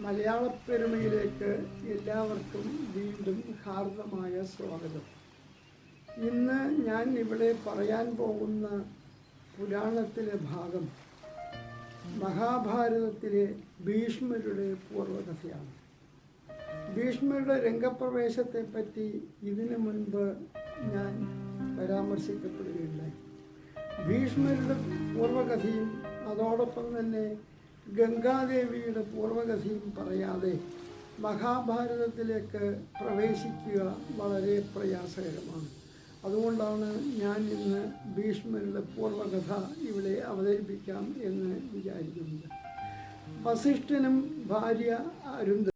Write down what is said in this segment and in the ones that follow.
മലയാളപ്പെരുമയിലേക്ക് എല്ലാവർക്കും വീണ്ടും ഹാർദമായ സ്വാഗതം. ഇന്ന് ഞാൻ ഇവിടെ പറയാൻ പോകുന്ന പുരാണത്തിലെ ഭാഗം മഹാഭാരതത്തിലെ ഭീഷ്മരുടെ പൂർവകഥയാണ്. ഭീഷ്മരുടെ രംഗപ്രവേശത്തെപ്പറ്റി ഇതിനു മുൻപ് ഞാൻ പരാമർശിക്കപ്പെടുകയുണ്ടായി. ഭീഷ്മരുടെ പൂർവകഥയും അതോടൊപ്പം തന്നെ ഗംഗാദേവിയുടെ പൂർവകഥയും പറയാതെ മഹാഭാരതത്തിലേക്ക് പ്രവേശിക്കുക വളരെ പ്രയാസകരമാണ്. അതുകൊണ്ടാണ് ഞാൻ ഇന്ന് ഭീഷ്മരുടെ പൂർവകഥ ഇവിടെ അവതരിപ്പിക്കാം എന്ന് വിചാരിക്കുന്നത്. വസിഷ്ഠനും ഭാര്യ അരുന്ധ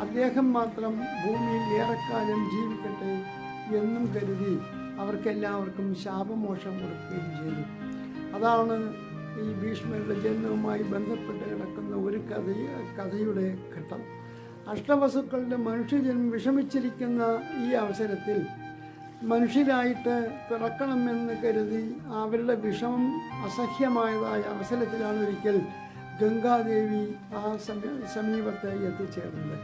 അദ്ദേഹം മാത്രം ഭൂമിയിൽ ഏറെക്കാലം ജീവിക്കട്ടെ എന്നും കരുതി അവർക്കെല്ലാവർക്കും ശാപമോഷം കൊടുക്കുകയും ചെയ്തു. അതാണ് ഈ ഭീഷ്മരുടെ ജന്മവുമായി ബന്ധപ്പെട്ട് കിടക്കുന്ന ഒരു കഥ കഥയുടെ ഘട്ടം. അഷ്ടവസുക്കളുടെ മനുഷ്യജന്മം വിഷമിച്ചിരിക്കുന്ന ഈ അവസരത്തിൽ മനുഷ്യരായിട്ട് പിറക്കണമെന്ന് കരുതി അവരുടെ വിഷമം അസഹ്യമായതായ അവസരത്തിലാണ് ഒരിക്കൽ ഗംഗാദേവി ആ സമീപത്ത് എത്തിച്ചേർന്നത്.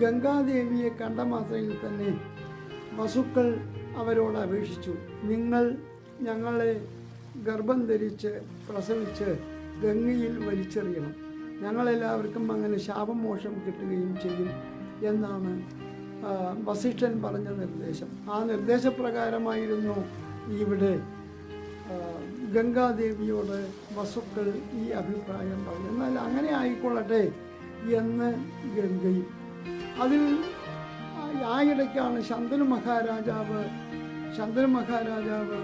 ഗംഗാദേവിയെ കണ്ട മാത്രയിൽ തന്നെ വസുക്കൾ അവരോട് അപേക്ഷിച്ചു. നിങ്ങൾ ഞങ്ങളെ ഗർഭം ധരിച്ച് പ്രസവിച്ച് ഗംഗയിൽ വലിച്ചെറിയണം. ഞങ്ങളെല്ലാവർക്കും അങ്ങനെ ശാപമോഷം കിട്ടുകയും ചെയ്യും എന്നാണ് വസിഷ്ഠൻ പറഞ്ഞ നിർദ്ദേശം. ആ നിർദ്ദേശപ്രകാരമായിരുന്നു ഇവിടെ ഗംഗാദേവിയോട് വസുക്കൾ ഈ അഭിപ്രായം പറഞ്ഞു. എന്നാൽ അങ്ങനെ ആയിക്കൊള്ളട്ടെ എന്ന് ഗംഗയും. അതിൽ ആ ഇടയ്ക്കാണ് ശന്തനു മഹാരാജാവ് ശന്തനു മഹാരാജാവ്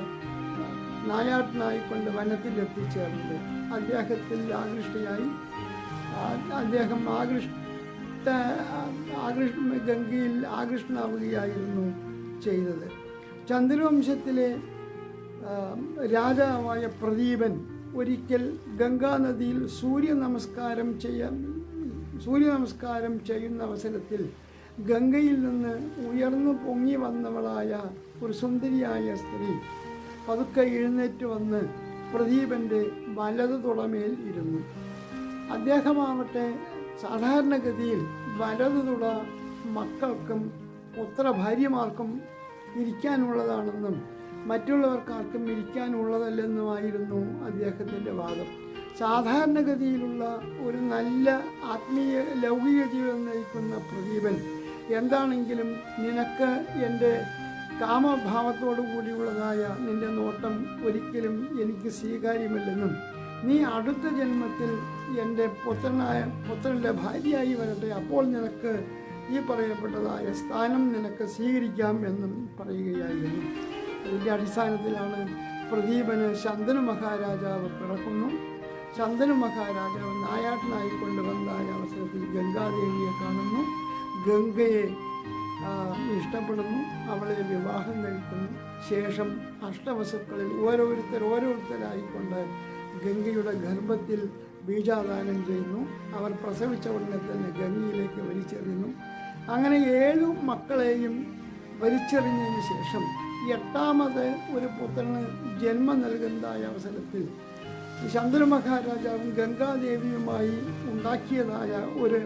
നായാട്ടിനായിക്കൊണ്ട് വനത്തിൽ എത്തിച്ചേർന്നത് അദ്ദേഹത്തിൽ ആകൃഷ്ടയായി. അദ്ദേഹം ആകൃഷ്ട ആകൃഷ് ഗംഗയിൽ ആകൃഷ്ടനാവുകയായിരുന്നു ചെയ്തത്. ചന്ദ്രവംശത്തിലെ രാജാവായ പ്രദീപൻ ഒരിക്കൽ ഗംഗാനദിയിൽ സൂര്യ നമസ്കാരം ചെയ്യാൻ സൂര്യ നമസ്കാരം ചെയ്യുന്ന അവസരത്തിൽ ഗംഗയിൽ നിന്ന് ഉയർന്നു പൊങ്ങി വന്നവളായ ഒരു സുന്ദരിയായ സ്ത്രീ പതുക്കെ എഴുന്നേറ്റ് വന്ന് പ്രദീപന്റെ വലതു തുടമേൽ ഇരുന്നു. അദ്ദേഹമാവട്ടെ സാധാരണഗതിയിൽ വലതു തുട മക്കൾക്കും പുത്ര ഭാര്യമാർക്കും മറ്റുള്ളവർക്കാർക്കും ഇരിക്കാനുള്ളതല്ലെന്നുമായിരുന്നു അദ്ദേഹത്തിന്റെ വാദം. സാധാരണഗതിയിലുള്ള ഒരു നല്ല ആത്മീയ ലൗകിക ജീവിതം നയിക്കുന്ന പ്രദീപൻ എന്താണെങ്കിലും നിനക്ക് എന്റെ കാമഭാവത്തോടു കൂടിയുള്ളതായ നിന്റെ നോട്ടം ഒരിക്കലും എനിക്ക് സ്വീകാര്യമല്ലെന്നും നീ അടുത്ത ജന്മത്തിൽ എന്റെ പുത്രനായ പുത്രന്റെ ഭാര്യയായി വരട്ടെ അപ്പോൾ നിനക്ക് ഈ പറയപ്പെട്ടതായ സ്ഥാനം നിനക്ക് സ്വീകരിക്കാം എന്നും പറയുകയായിരുന്നു. അതിന്റെ അടിസ്ഥാനത്തിലാണ് പ്രദീപന് ശന്തനു മഹാരാജാവ് പിറക്കുന്നു. ശന്തനു മഹാരാജാവ് നായാട്ടനായി കൊണ്ടുവന്നായ അവസരത്തിൽ ഗംഗാദേവിയെ കാണുന്നു. ഗംഗയെ ഇഷ്ടപ്പെടുന്നു. അവളെ വിവാഹം കഴിക്കുന്നു. ശേഷം അഷ്ടവസുക്കളിൽ ഓരോരുത്തർ ഓരോരുത്തരായിക്കൊണ്ട് ഗംഗയുടെ ഗർഭത്തിൽ ബീജാദാനം ചെയ്യുന്നു. അവർ പ്രസവിച്ച ഉടനെ തന്നെ ഗംഗയിലേക്ക് വലിച്ചെറിയുന്നു. അങ്ങനെ ഏഴു മക്കളെയും വലിച്ചെറിഞ്ഞതിന് ശേഷം എട്ടാമത് ഒരു പുത്രന് ജന്മം നൽകുന്നതായ അവസരത്തിൽ ചന്ദ്രമഹാരാജാവും മഹാരാജാവും ഗംഗാദേവിയുമായി ഉണ്ടാക്കിയതായ ഒരു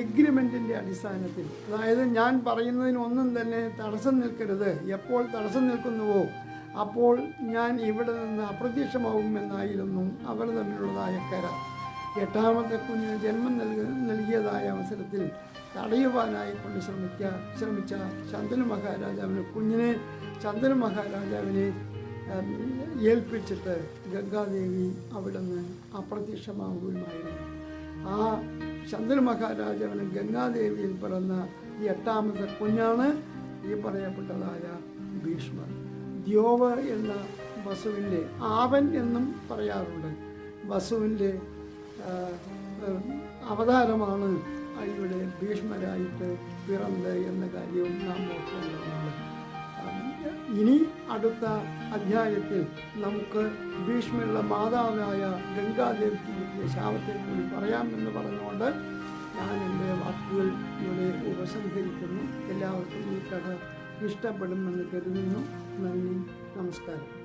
എഗ്രിമെന്റിന്റെ അടിസ്ഥാനത്തിൽ. അതായത് ഞാൻ പറയുന്നതിനൊന്നും തന്നെ തടസ്സം നിൽക്കരുത്. എപ്പോൾ തടസ്സം നിൽക്കുന്നുവോ അപ്പോൾ ഞാൻ ഇവിടെ നിന്ന് അപ്രത്യക്ഷമാവുമെന്നായിരുന്നു അവർ തമ്മിലുള്ളതായ കരാർ. എട്ടാമത്തെ കുഞ്ഞിന് ജന്മം നൽക നൽകിയതായ അവസരത്തിൽ തടയുവാനായി കൊണ്ട് ശ്രമിക്ക ശ്രമിച്ച ശന്തനു മഹാരാജാവിന് കുഞ്ഞിനെ ചന്ദന മഹാരാജാവിനെ ഏൽപ്പിച്ചിട്ട് ഗംഗാദേവി അവിടെ നിന്ന് അപ്രത്യക്ഷമാവുകയുമായിരുന്നു. ആ ശന്തനു മഹാരാജാവിന് ഗംഗാദേവിയിൽ പിറന്ന ഈ എട്ടാമത്തെ കുഞ്ഞാണ് ഈ പറയപ്പെട്ടതായ ഭീഷ്മർ. ദ്യോവ് എന്ന വസുവിന്റെ ആവൻ എന്നും പറയാറുണ്ട്. വസുവിന്റെ അവതാരമാണ് ഇവിടെ ഭീഷ്മരായിട്ട് പിറന്നത് എന്ന കാര്യവും നാം നോക്കേണ്ടതാണ് ഇനി അടുത്ത അധ്യായത്തിൽ നമുക്ക് ഭീഷ്മരുടെ മാതാവായ ഗംഗാദേവിക്ക് കിട്ടിയ ശാപത്തെ കൂടി പറയാമെന്ന് പറഞ്ഞുകൊണ്ട് ഞാൻ എന്റെ വാക്കുകൾ ഇവിടെ ഉപസംഹരിക്കുന്നു. എല്ലാവർക്കും ഈ കഥ ഇഷ്ടപ്പെടുമെന്ന് കരുതുന്നു. നന്ദി നമസ്കാരം.